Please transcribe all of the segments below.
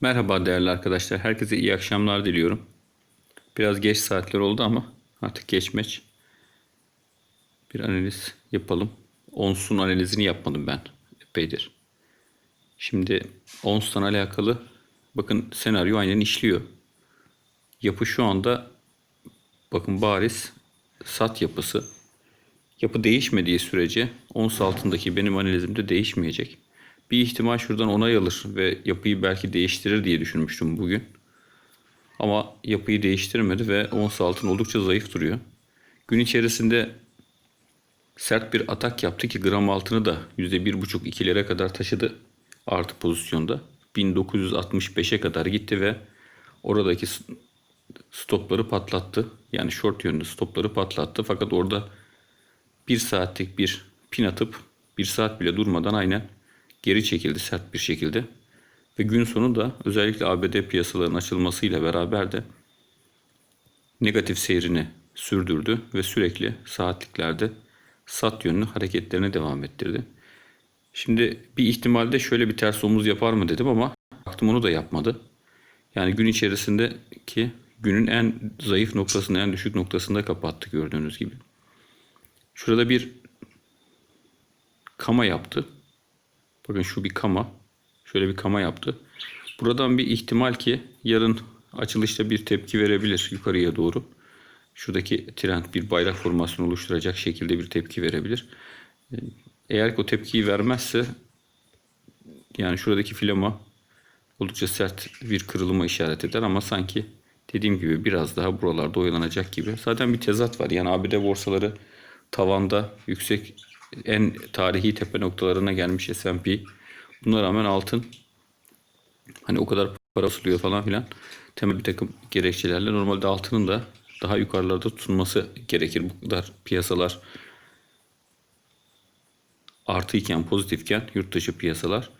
Merhaba değerli arkadaşlar. Herkese iyi akşamlar diliyorum. Biraz geç saatler oldu ama artık geçmeç. Bir analiz yapalım. Ons'un analizini yapmadım ben epeydir. Şimdi Ons'tan alakalı bakın senaryo aynen işliyor. Yapı şu anda bakın bariz sat yapısı. Yapı değişmediği sürece ons altındaki benim analizimde değişmeyecek. Bir ihtimal şuradan onay alır ve yapıyı belki değiştirir diye düşünmüştüm bugün. Ama yapıyı değiştirmedi ve ons altın oldukça zayıf duruyor. Gün içerisinde sert bir atak yaptı ki gram altını da %1,5-2'lere kadar taşıdı artı pozisyonda. 1965'e kadar gitti ve oradaki stopları patlattı. Yani short yönlü stopları patlattı. Fakat orada bir saatlik bir pin atıp bir saat bile durmadan aynen geri çekildi sert bir şekilde. Ve gün sonu da özellikle ABD piyasalarının açılmasıyla beraber de negatif seyrini sürdürdü ve sürekli saatliklerde sat yönlü hareketlerine devam ettirdi. Şimdi bir ihtimalde şöyle bir ters omuz yapar mı dedim ama baktım onu da yapmadı. Yani gün içerisindeki günün en zayıf noktasında, en düşük noktasında kapattı gördüğünüz gibi. Şurada bir kama yaptı. Bakın şu bir kama. Şöyle bir kama yaptı. Buradan bir ihtimal ki yarın açılışta bir tepki verebilir yukarıya doğru. Şuradaki trend bir bayrak formasyonu oluşturacak şekilde bir tepki verebilir. Eğer ki o tepkiyi vermezse yani şuradaki filama oldukça sert bir kırılıma işaret eder ama sanki dediğim gibi biraz daha buralarda oyalanacak gibi. Zaten bir tezat var. Yani ABD borsaları tavanda yüksek en tarihi tepe noktalarına gelmiş S&P. Buna rağmen altın hani o kadar para asılıyor falan filan temel bir takım gerekçelerle normalde altının da daha yukarılarda tutunması gerekir. Bu kadar piyasalar artıyken pozitifken yurt dışı piyasalar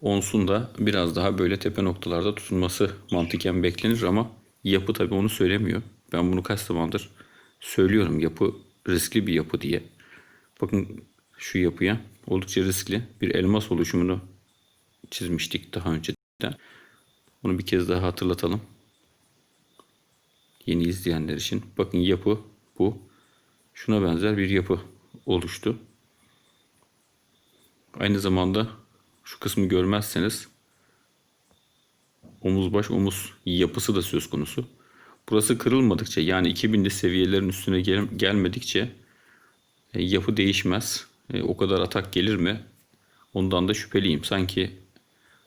onsun da biraz daha böyle tepe noktalarda tutunması mantıken beklenir ama yapı tabii onu söylemiyor. Ben bunu kaç zamandır söylüyorum yapı riskli bir yapı diye. Bakın şu yapıya oldukça riskli bir elmas oluşumunu çizmiştik daha önceden. Bunu bir kez daha hatırlatalım. Yeni izleyenler için. Bakın yapı bu. Şuna benzer bir yapı oluştu. Aynı zamanda şu kısmı görmezseniz omuz baş omuz yapısı da söz konusu. Burası kırılmadıkça yani 2000'li seviyelerin üstüne gel gelmedikçe yapı değişmez. E, o kadar atak gelir mi? Ondan da şüpheliyim. Sanki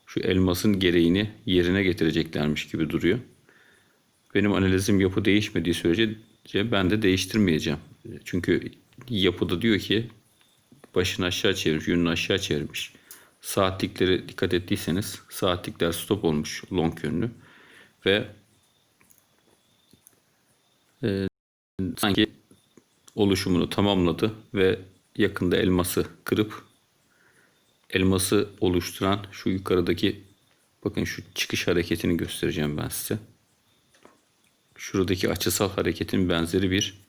şu elmasın gereğini yerine getireceklermiş gibi duruyor. Benim analizim yapı değişmediği sürece ben de değiştirmeyeceğim. Çünkü yapıda diyor ki başını aşağı çevirmiş, yönünü aşağı çevirmiş. Saatliklere dikkat ettiyseniz saatlikler stop olmuş long yönlü ve e, sanki oluşumunu tamamladı ve yakında elması kırıp elması oluşturan şu yukarıdaki bakın şu çıkış hareketini göstereceğim ben size. Şuradaki açısal hareketin benzeri bir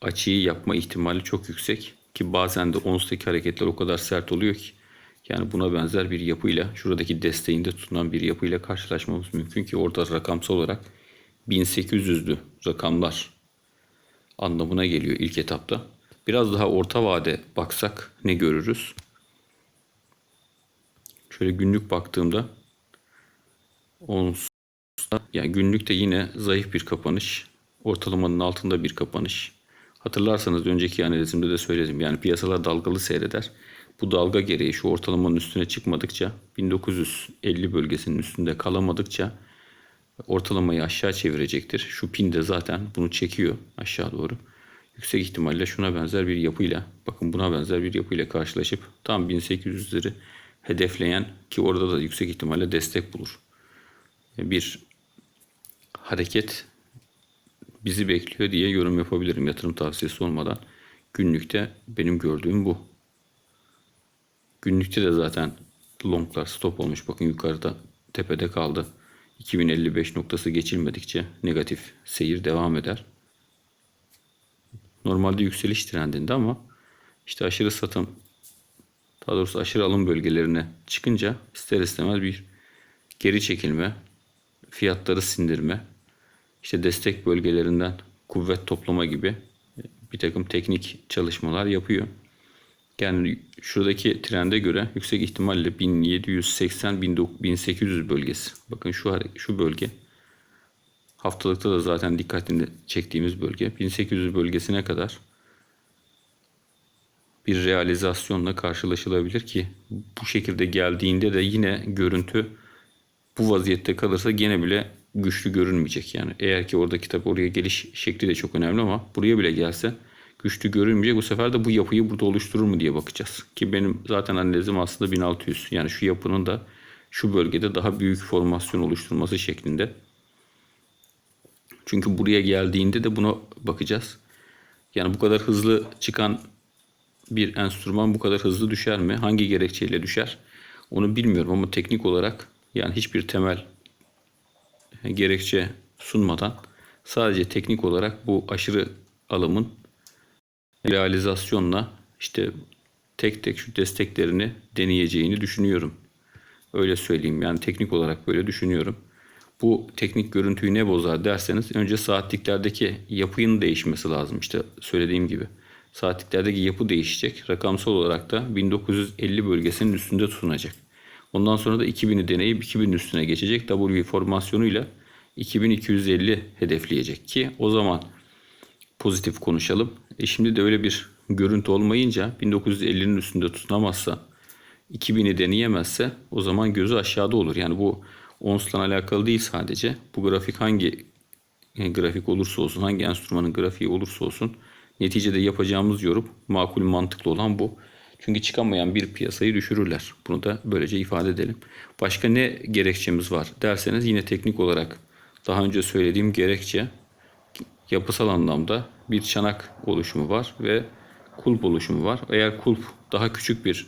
açıyı yapma ihtimali çok yüksek ki bazen de ons'taki hareketler o kadar sert oluyor ki yani buna benzer bir yapıyla şuradaki desteğinde tutunan bir yapıyla karşılaşmamız mümkün ki orada rakamsal olarak 1800'lü rakamlar anlamına geliyor ilk etapta. Biraz daha orta vade baksak ne görürüz? Şöyle günlük baktığımda onsta yani günlükte yine zayıf bir kapanış, ortalamanın altında bir kapanış. Hatırlarsanız önceki analizimde de söyledim. Yani piyasalar dalgalı seyreder. Bu dalga gereği şu ortalamanın üstüne çıkmadıkça 1950 bölgesinin üstünde kalamadıkça ortalamayı aşağı çevirecektir. Şu pin de zaten bunu çekiyor aşağı doğru. Yüksek ihtimalle şuna benzer bir yapıyla, bakın buna benzer bir yapıyla karşılaşıp tam 1800'leri hedefleyen ki orada da yüksek ihtimalle destek bulur. Bir hareket bizi bekliyor diye yorum yapabilirim yatırım tavsiyesi olmadan. Günlükte benim gördüğüm bu. Günlükte de zaten longlar stop olmuş. Bakın yukarıda tepede kaldı. 2055 noktası geçilmedikçe negatif seyir devam eder. Normalde yükseliş trendinde ama işte aşırı satım daha doğrusu aşırı alım bölgelerine çıkınca ister istemez bir geri çekilme, fiyatları sindirme, işte destek bölgelerinden kuvvet toplama gibi bir takım teknik çalışmalar yapıyor. Yani şuradaki trende göre yüksek ihtimalle 1780 1800 bölgesi. Bakın şu şu bölge haftalıkta da zaten dikkatini çektiğimiz bölge 1800 bölgesine kadar bir realizasyonla karşılaşılabilir ki bu şekilde geldiğinde de yine görüntü bu vaziyette kalırsa gene bile güçlü görünmeyecek. Yani eğer ki oradaki tabi oraya geliş şekli de çok önemli ama buraya bile gelse güçlü görünmeyecek. Bu sefer de bu yapıyı burada oluşturur mu diye bakacağız. Ki benim zaten analizim aslında 1600. Yani şu yapının da şu bölgede daha büyük formasyon oluşturması şeklinde. Çünkü buraya geldiğinde de buna bakacağız. Yani bu kadar hızlı çıkan bir enstrüman bu kadar hızlı düşer mi? Hangi gerekçeyle düşer? Onu bilmiyorum ama teknik olarak yani hiçbir temel gerekçe sunmadan sadece teknik olarak bu aşırı alımın realizasyonla işte tek tek şu desteklerini deneyeceğini düşünüyorum. Öyle söyleyeyim yani teknik olarak böyle düşünüyorum. Bu teknik görüntüyü ne bozar derseniz önce saatliklerdeki yapının değişmesi lazım. İşte söylediğim gibi saatliklerdeki yapı değişecek. Rakamsal olarak da 1950 bölgesinin üstünde tutunacak. Ondan sonra da 2000'i deneyip 2000'in üstüne geçecek. W formasyonuyla 2250 hedefleyecek ki o zaman pozitif konuşalım. E şimdi de öyle bir görüntü olmayınca 1950'nin üstünde tutunamazsa 2000'i deneyemezse o zaman gözü aşağıda olur. Yani bu ONS'la alakalı değil sadece. Bu grafik hangi yani grafik olursa olsun, hangi enstrümanın grafiği olursa olsun neticede yapacağımız yorum makul mantıklı olan bu. Çünkü çıkamayan bir piyasayı düşürürler. Bunu da böylece ifade edelim. Başka ne gerekçemiz var derseniz yine teknik olarak daha önce söylediğim gerekçe yapısal anlamda bir çanak oluşumu var ve kulp oluşumu var. Eğer kulp daha küçük bir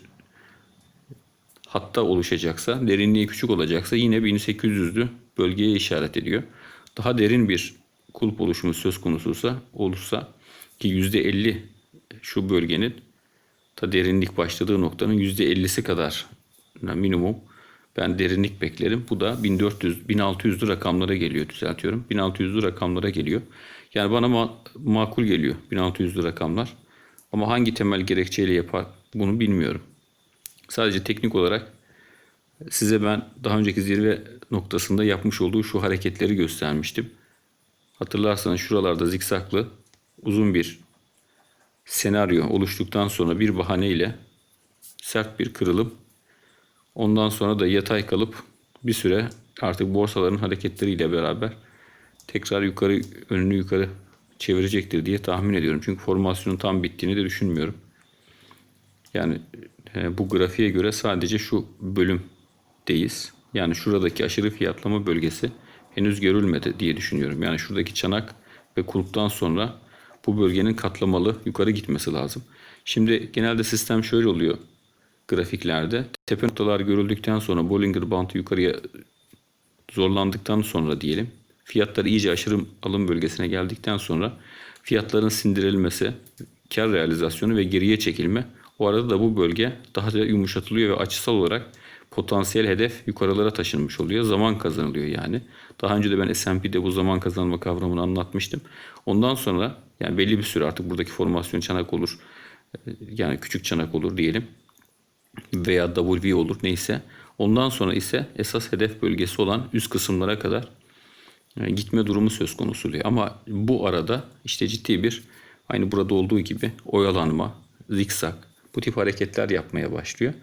hatta oluşacaksa, derinliği küçük olacaksa yine 1800'lü bölgeye işaret ediyor. Daha derin bir kulp oluşumu söz konusuysa olursa ki %50 şu bölgenin ta derinlik başladığı noktanın %50'si kadar minimum ben derinlik beklerim. Bu da 1400 1600'lü rakamlara geliyor düzeltiyorum. 1600'lü rakamlara geliyor. Yani bana ma- makul geliyor 1600'lü rakamlar. Ama hangi temel gerekçeyle yapar bunu bilmiyorum. Sadece teknik olarak size ben daha önceki zirve noktasında yapmış olduğu şu hareketleri göstermiştim. Hatırlarsanız şuralarda zikzaklı uzun bir senaryo oluştuktan sonra bir bahaneyle sert bir kırılım ondan sonra da yatay kalıp bir süre artık borsaların hareketleriyle beraber tekrar yukarı önünü yukarı çevirecektir diye tahmin ediyorum. Çünkü formasyonun tam bittiğini de düşünmüyorum. Yani e, bu grafiğe göre sadece şu bölümdeyiz. Yani şuradaki aşırı fiyatlama bölgesi henüz görülmedi diye düşünüyorum. Yani şuradaki çanak ve kulptan sonra bu bölgenin katlamalı yukarı gitmesi lazım. Şimdi genelde sistem şöyle oluyor grafiklerde. Tepe noktalar görüldükten sonra Bollinger Bandı yukarıya zorlandıktan sonra diyelim fiyatlar iyice aşırı alım bölgesine geldikten sonra fiyatların sindirilmesi, kar realizasyonu ve geriye çekilme o arada da bu bölge daha da yumuşatılıyor ve açısal olarak potansiyel hedef yukarılara taşınmış oluyor. Zaman kazanılıyor yani. Daha önce de ben S&P'de bu zaman kazanma kavramını anlatmıştım. Ondan sonra yani belli bir süre artık buradaki formasyon çanak olur. Yani küçük çanak olur diyelim. Veya W olur neyse. Ondan sonra ise esas hedef bölgesi olan üst kısımlara kadar gitme durumu söz konusu oluyor. Ama bu arada işte ciddi bir aynı burada olduğu gibi oyalanma, zikzak bu tip hareketler yapmaya başlıyor.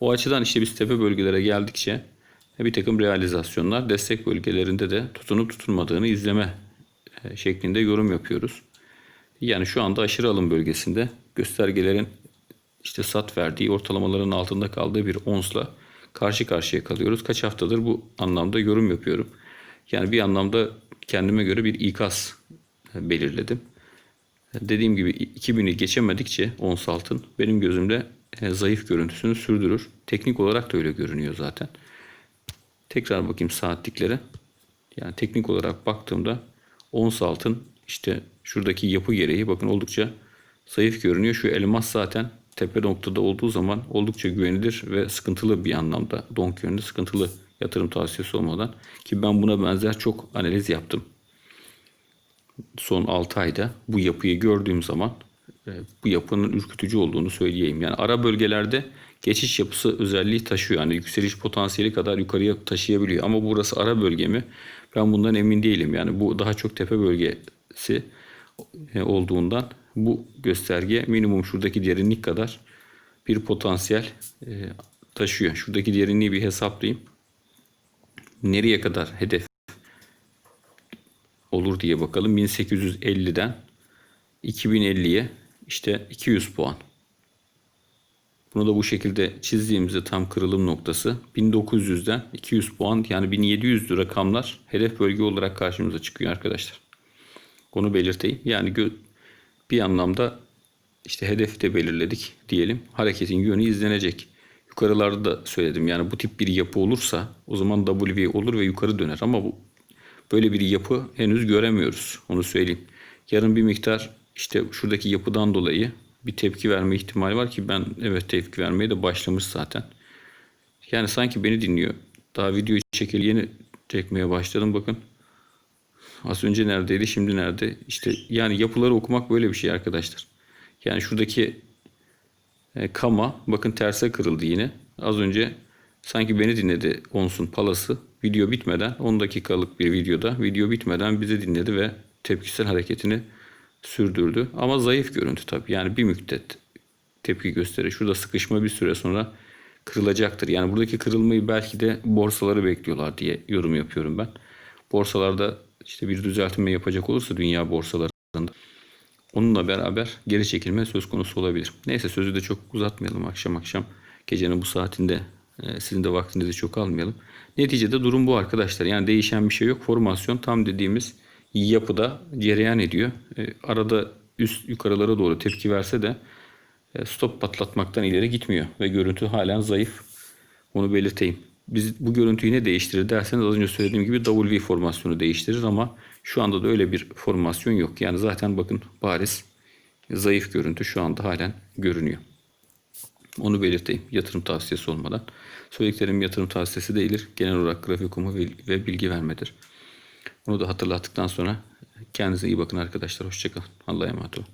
O açıdan işte biz tepe bölgelere geldikçe bir takım realizasyonlar destek bölgelerinde de tutunup tutunmadığını izleme e, şeklinde yorum yapıyoruz. Yani şu anda aşırı alım bölgesinde göstergelerin işte sat verdiği ortalamaların altında kaldığı bir onsla karşı karşıya kalıyoruz. Kaç haftadır bu anlamda yorum yapıyorum. Yani bir anlamda kendime göre bir ikaz belirledim. Dediğim gibi 2000'i geçemedikçe ons altın benim gözümde e, zayıf görüntüsünü sürdürür. Teknik olarak da öyle görünüyor zaten. Tekrar bakayım saatliklere. Yani teknik olarak baktığımda ons altın işte şuradaki yapı gereği bakın oldukça zayıf görünüyor. Şu elmas zaten tepe noktada olduğu zaman oldukça güvenilir ve sıkıntılı bir anlamda donk yönünde sıkıntılı Yatırım tavsiyesi olmadan. Ki ben buna benzer çok analiz yaptım. Son 6 ayda bu yapıyı gördüğüm zaman e, bu yapının ürkütücü olduğunu söyleyeyim. Yani ara bölgelerde geçiş yapısı özelliği taşıyor. Yani yükseliş potansiyeli kadar yukarıya taşıyabiliyor. Ama burası ara bölge mi? Ben bundan emin değilim. Yani bu daha çok tepe bölgesi e, olduğundan bu gösterge minimum şuradaki derinlik kadar bir potansiyel e, taşıyor. Şuradaki derinliği bir hesaplayayım. Nereye kadar hedef olur diye bakalım. 1850'den 2050'ye işte 200 puan. Bunu da bu şekilde çizdiğimizde tam kırılım noktası 1900'den 200 puan yani 1700 rakamlar hedef bölge olarak karşımıza çıkıyor arkadaşlar. Onu belirteyim. Yani bir anlamda işte hedefi de belirledik diyelim. Hareketin yönü izlenecek. Yukarılarda da söyledim. Yani bu tip bir yapı olursa o zaman W olur ve yukarı döner. Ama bu böyle bir yapı henüz göremiyoruz. Onu söyleyeyim. Yarın bir miktar işte şuradaki yapıdan dolayı bir tepki verme ihtimali var ki ben evet tepki vermeye de başlamış zaten. Yani sanki beni dinliyor. Daha videoyu çekeli yeni çekmeye başladım bakın. Az önce neredeydi şimdi nerede? İşte yani yapıları okumak böyle bir şey arkadaşlar. Yani şuradaki e, kama bakın terse kırıldı yine. Az önce sanki beni dinledi Onsun Palası. Video bitmeden 10 dakikalık bir videoda video bitmeden bizi dinledi ve tepkisel hareketini sürdürdü. Ama zayıf görüntü tabii. Yani bir müddet tepki gösterir. Şurada sıkışma bir süre sonra kırılacaktır. Yani buradaki kırılmayı belki de borsaları bekliyorlar diye yorum yapıyorum ben. Borsalarda işte bir düzeltme yapacak olursa dünya borsalarında onunla beraber geri çekilme söz konusu olabilir. Neyse sözü de çok uzatmayalım akşam akşam gecenin bu saatinde e, sizin de vaktinizi çok almayalım. Neticede durum bu arkadaşlar. Yani değişen bir şey yok. Formasyon tam dediğimiz yapıda cereyan ediyor. E, arada üst yukarılara doğru tepki verse de e, stop patlatmaktan ileri gitmiyor ve görüntü halen zayıf. Onu belirteyim. Biz bu görüntüyü ne değiştirir derseniz az önce söylediğim gibi W formasyonu değiştirir ama şu anda da öyle bir formasyon yok. Yani zaten bakın bariz zayıf görüntü şu anda halen görünüyor. Onu belirteyim yatırım tavsiyesi olmadan. Söylediklerim yatırım tavsiyesi değildir. Genel olarak grafik okuma ve bilgi vermedir. Onu da hatırlattıktan sonra kendinize iyi bakın arkadaşlar. Hoşçakalın. Allah'a emanet olun.